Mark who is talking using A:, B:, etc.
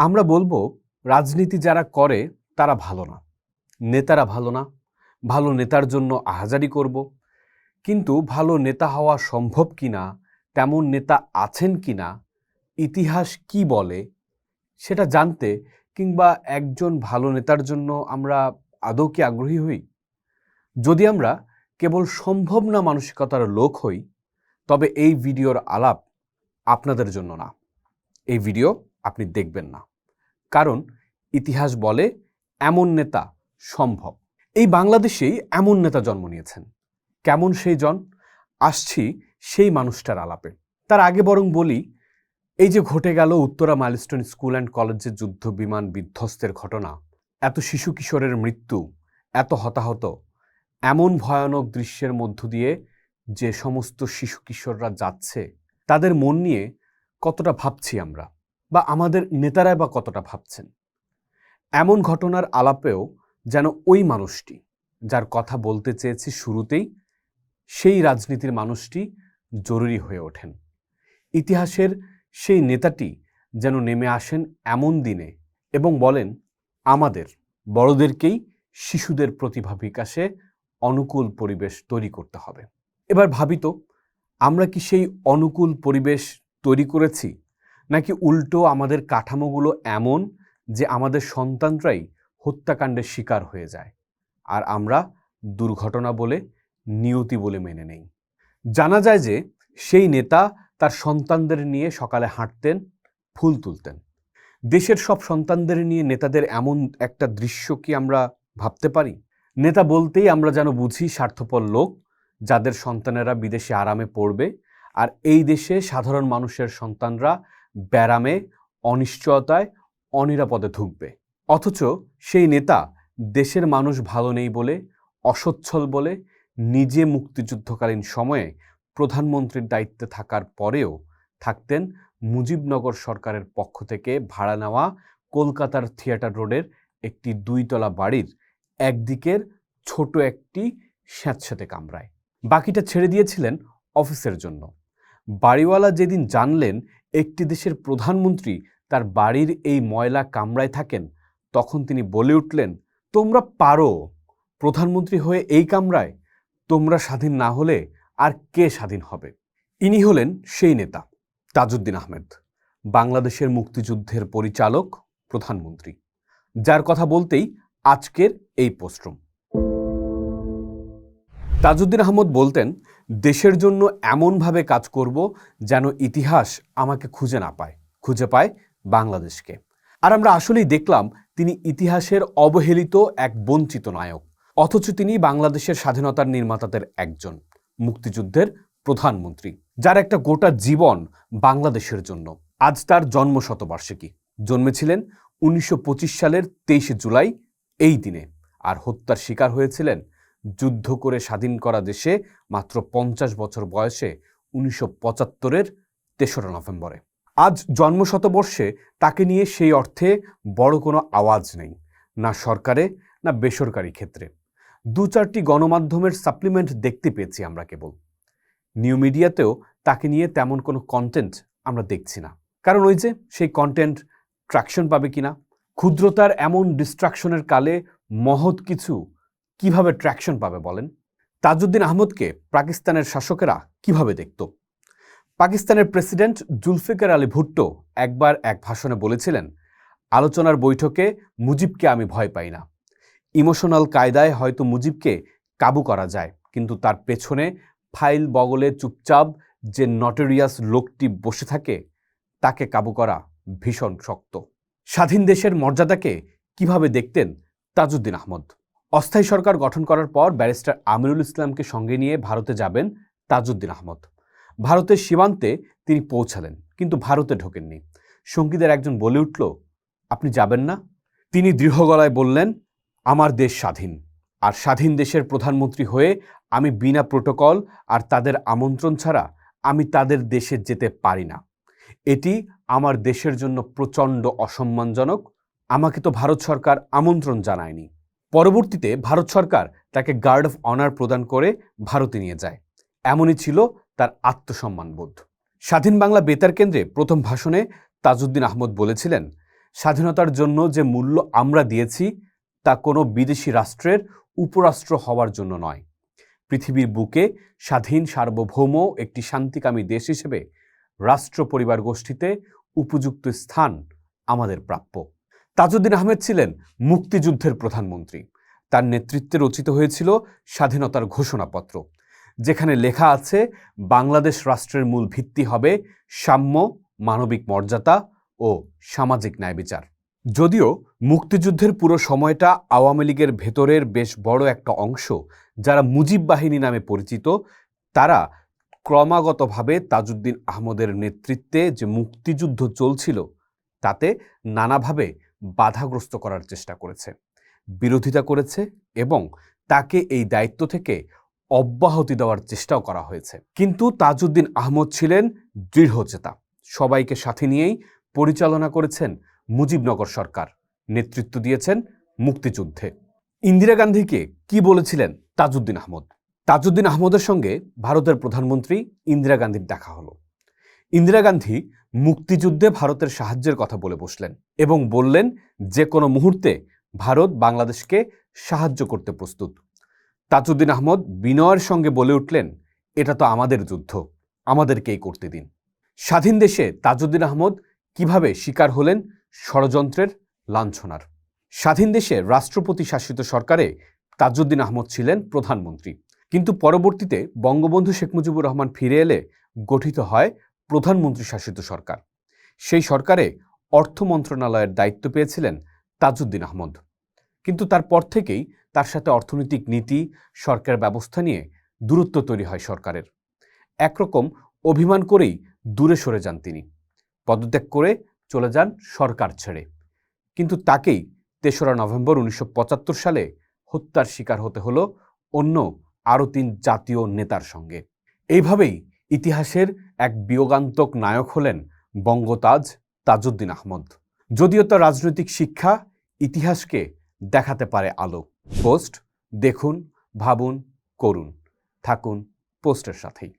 A: আমরা বলব, রাজনীতি যারা করে, তারা ভালো না। নেতারা ভালো না। ভালো নেতার জন্য আহাজারি করব। কিন্তু ভালো নেতা হওয়া সম্ভব কি না তেমন নেতা আছেন কি না ইতিহাস কি বলে, সেটা জানতে কিংবা একজন ভালো নেতার জন্য আমরা আদৌ কি আগ্রহী হই? যদি আমরা কেবল সম্ভব না মানসিকতার লোক হই, তবে এই ভিডিওর আলাপ আপনাদের জন্য না। এই ভিডিও আপনি দেখবেন না। কারণ ইতিহাস বলে এমন নেতা সম্ভব। এই বাংলাদেশেই এমন নেতা জন্ম নিয়েছেন। কেমন সেই জন? আসছি সেই মানুষটার আলাপে। তার আগে বরং বলি, এই যে ঘটে গেল উত্তরা মাইলস্টোন স্কুল অ্যান্ড কলেজের যুদ্ধ বিমান বিধ্বস্তের ঘটনা, এত শিশু কিশোরের মৃত্যু, এত হতাহত, এমন ভয়ানক দৃশ্যের মধ্য দিয়ে যে সমস্ত শিশু কিশোররা যাচ্ছে, তাদের মন নিয়ে কতটা ভাবছি আমরা। বা আমাদের নেতারাই বা কতটা ভাবছেন? এমন ঘটনার আলাপেও যেন ওই মানুষটি, যার কথা বলতে চেয়েছি শুরুতেই, সেই রাজনীতির মানুষটি জরুরি হয়ে ওঠেন। ইতিহাসের সেই নেতাটি যেন নেমে আসেন এমন দিনে এবং বলেন, আমাদের, বড়দেরকেই শিশুদের প্রতিভা বিকাশে অনুকূল পরিবেশ তৈরি করতে হবে। এবার ভাবিত, আমরা কি সেই অনুকূল পরিবেশ তৈরি করেছি? নাকি উল্টো আমাদের কাঠামোগুলো এমন যে আমাদের সন্তানরাই হত্যাকাণ্ডের শিকার হয়ে যায়? আর আমরা দুর্ঘটনা বলে নিয়তি বলে মেনে নেই। জানা যায় যে সেই নেতা তার সন্তানদের নিয়ে সকালে হাঁটতেন, ফুল তুলতেন। দেশের সব সন্তানদের নিয়ে নেতাদের এমন একটা দৃশ্য কি আমরা ভাবতে পারি? নেতা বলতেই আমরা যেন বুঝি স্বার্থপর লোক, যাদের সন্তানেরা বিদেশে আরামে পড়বে, আর এই দেশে সাধারণ মানুষের সন্তানরা ব্যারামে, অনিশ্চয়তায়, অনিরাপদে ঢুকবে অথচ সেই নেতা দেশের মানুষ ভালো নেই বলে, অসচ্ছল বলে, নিজে মুক্তিযুদ্ধকালীন সময়ে প্রধানমন্ত্রীর দায়িত্বে থাকার পরেও থাকতেন মুজিবনগর সরকারের পক্ষ থেকে ভাড়া নেওয়া কলকাতার থিয়েটার রোডের একটি দুইতলা বাড়ির একদিকের ছোট একটি স্যাঁতস্যাঁতে কামরায়। বাকিটা ছেড়ে দিয়েছিলেন অফিসের জন্য। বাড়িওয়ালা যেদিন জানলেন একটি দেশের প্রধানমন্ত্রী তার বাড়ির এই ময়লা কামরায় থাকেন, তখন তিনি বলে উঠলেন, তোমরা পারো প্রধানমন্ত্রী হয়ে এই কামরায় তোমরা স্বাধীন না হলে আর কে স্বাধীন হবে? ইনি হলেন সেই নেতা, তাজউদ্দিন আহমেদ, বাংলাদেশের মুক্তিযুদ্ধের পরিচালক, প্রধানমন্ত্রী, যার কথা বলতেই আজকের এই পোস্ট্রুম তাজউদ্দিন আহমদ বলতেন দেশের জন্য এমনভাবে কাজ করব যেন ইতিহাস আমাকে খুঁজে না পায়, খুঁজে পায় বাংলাদেশকে। আর আমরা আসলেই দেখলাম তিনি ইতিহাসের অবহেলিত এক বঞ্চিত নায়ক, অথচ তিনি বাংলাদেশের স্বাধীনতার নির্মাতাদের একজন, মুক্তিযুদ্ধের প্রধানমন্ত্রী, যার একটা গোটা জীবন বাংলাদেশের জন্য। আজ তার জন্ম শতবার্ষিকী জন্মেছিলেন উনিশশো পঁচিশ সালের তেইশে জুলাই এই দিনে। আর হত্যার শিকার হয়েছিলেন যুদ্ধ করে স্বাধীন করা দেশে মাত্র পঞ্চাশ বছর বয়সে উনিশশো পঁচাত্তরের তেসরা নভেম্বরে। আজ জন্মশতবর্ষে তাকে নিয়ে সেই অর্থে বড় কোনো আওয়াজ নেই, না সরকারে, না বেসরকারি ক্ষেত্রে। দু চারটি গণমাধ্যমের সাপ্লিমেন্ট দেখতে পেয়েছি আমরা কেবল। নিউ মিডিয়াতেও তাকে নিয়ে তেমন কোনো কন্টেন্ট আমরা দেখছি না। কারণ ওই যে সেই কন্টেন্ট ট্র্যাকশন পাবে কিনা, ক্ষুদ্রতার এমন ডিস্ট্রাকশনের কালে মহৎ কিছু কীভাবে ট্র্যাকশন পাবে বলেন? তাজউদ্দিন আহমদকে পাকিস্তানের শাসকেরা কীভাবে দেখত? পাকিস্তানের প্রেসিডেন্ট জুলফিকার আলী ভুট্টো একবার এক ভাষণে বলেছিলেন, আলোচনার বৈঠকে মুজিবকে আমি ভয় পাই না। ইমোশনাল কায়দায় হয়তো মুজিবকে কাবু করা যায়, কিন্তু তার পেছনে ফাইল বগলে চুপচাপ যে নটেরিয়াস লোকটি বসে থাকে, তাকে কাবু করা ভীষণ শক্ত। স্বাধীন দেশের মর্যাদাকে কীভাবে দেখতেন তাজউদ্দিন আহমদ? অস্থায়ী সরকার গঠন করার পর ব্যারিস্টার আমিরুল ইসলামকে সঙ্গে নিয়ে ভারতে যাবেন তাজউদ্দিন আহমদ। ভারতের সীমান্তে তিনি পৌঁছালেন, কিন্তু ভারতে ঢোকেননি। সঙ্গীদের একজন বলে উঠল, আপনি যাবেন না? তিনি দৃঢ় গলায় বললেন, আমার দেশ স্বাধীন। আর স্বাধীন দেশের প্রধানমন্ত্রী হয়ে আমি বিনা প্রোটোকল আর তাদের আমন্ত্রণ ছাড়া আমি তাদের দেশে যেতে পারি না। এটি আমার দেশের জন্য প্রচণ্ড অসম্মানজনক। আমাকে তো ভারত সরকার আমন্ত্রণ জানায়নি। পরবর্তীতে ভারত সরকার তাকে গার্ড অফ অনার প্রদান করে ভারতে নিয়ে যায়। এমনই ছিল তার আত্মসম্মানবোধ স্বাধীন বাংলা বেতার কেন্দ্রে প্রথম ভাষণে তাজউদ্দিন আহমদ বলেছিলেন, স্বাধীনতার জন্য যে মূল্য আমরা দিয়েছি, তা কোনো বিদেশি রাষ্ট্রের উপরাষ্ট্র হওয়ার জন্য নয়। পৃথিবীর বুকে স্বাধীন সার্বভৌম একটি শান্তিকামী দেশ হিসেবে রাষ্ট্র পরিবার গোষ্ঠীতে উপযুক্ত স্থান আমাদের প্রাপ্য। তাজউদ্দিন আহমেদ ছিলেন মুক্তিযুদ্ধের প্রধানমন্ত্রী। তার নেতৃত্বে রচিত হয়েছিল স্বাধীনতার ঘোষণাপত্র, যেখানে লেখা আছে, বাংলাদেশ রাষ্ট্রের মূল ভিত্তি হবে সাম্য, মানবিক মর্যাদা ও সামাজিক ন্যায় বিচার। যদিও মুক্তিযুদ্ধের পুরো সময়টা আওয়ামী লীগের ভেতরের বেশ বড় একটা অংশ, যারা মুজিব বাহিনী নামে পরিচিত, তারা ক্রমাগতভাবে তাজউদ্দিন আহমদের নেতৃত্বে যে মুক্তিযুদ্ধ চলছিল, তাতে নানাভাবে বাধাগ্রস্ত করার চেষ্টা করেছে। বিরোধিতা করেছে এবং তাকে এই দায়িত্ব থেকে অব্যাহতি দেওয়ার চেষ্টাও করা হয়েছে। কিন্তু তাজউদ্দিন আহমদ ছিলেন দৃঢ়চেতা। সবাইকে সাথে নিয়েই পরিচালনা করেছেন মুজিবনগর সরকার। নেতৃত্ব দিয়েছেন মুক্তিযুদ্ধে। ইন্দিরা গান্ধীকে কি বলেছিলেন তাজউদ্দিন আহমদ? তাজউদ্দিন আহমদের সঙ্গে ভারতের প্রধানমন্ত্রী ইন্দিরা গান্ধীর দেখা হলো। ইন্দিরা গান্ধী মুক্তিযুদ্ধে ভারতের সাহায্যের কথা বলে বসলেন এবং বললেন যে কোনো মুহূর্তে ভারত বাংলাদেশকে সাহায্য করতে প্রস্তুত। তাজউদ্দিন আহমদ বিনয়ের সঙ্গে বলে উঠলেন, এটা তো আমাদের যুদ্ধ, আমাদেরকেই করতে দিন। স্বাধীন দেশে তাজউদ্দিন আহমদ কীভাবে শিকার হলেন ষড়যন্ত্রের লাঞ্ছনার। স্বাধীন দেশে রাষ্ট্রপতি শাসিত সরকারে তাজউদ্দিন আহমদ ছিলেন প্রধানমন্ত্রী। কিন্তু পরবর্তীতে বঙ্গবন্ধু শেখ মুজিবুর রহমান ফিরে এলে গঠিত হয় প্রধানমন্ত্রী শাসিত সরকার। সেই সরকারে অর্থ মন্ত্রণালয়ের দায়িত্ব পেয়েছিলেন তাজউদ্দিন আহমদ। কিন্তু তারপর থেকেই তার সাথে অর্থনৈতিক নীতি, সরকার ব্যবস্থা নিয়ে দূরত্ব তৈরি হয় সরকারের। একরকম অভিমান করেই দূরে সরে যান তিনি। পদত্যাগ করে চলে যান সরকার ছেড়ে। কিন্তু তাকেই তেসরা নভেম্বর উনিশশো পঁচাত্তর সালে হত্যার শিকার হতে হলো অন্য আরও তিন জাতীয় নেতার সঙ্গে। এইভাবেই ইতিহাসের এক বিয়োগান্তক নায়ক হলেন বঙ্গতাজ তাজউদ্দিন আহমদ। যদিও তার রাজনৈতিক শিক্ষা ইতিহাসকে দেখাতে পারে আলো। পোস্ট দেখুন, ভাবুন, করুন। থাকুন পোস্টের সাথেই।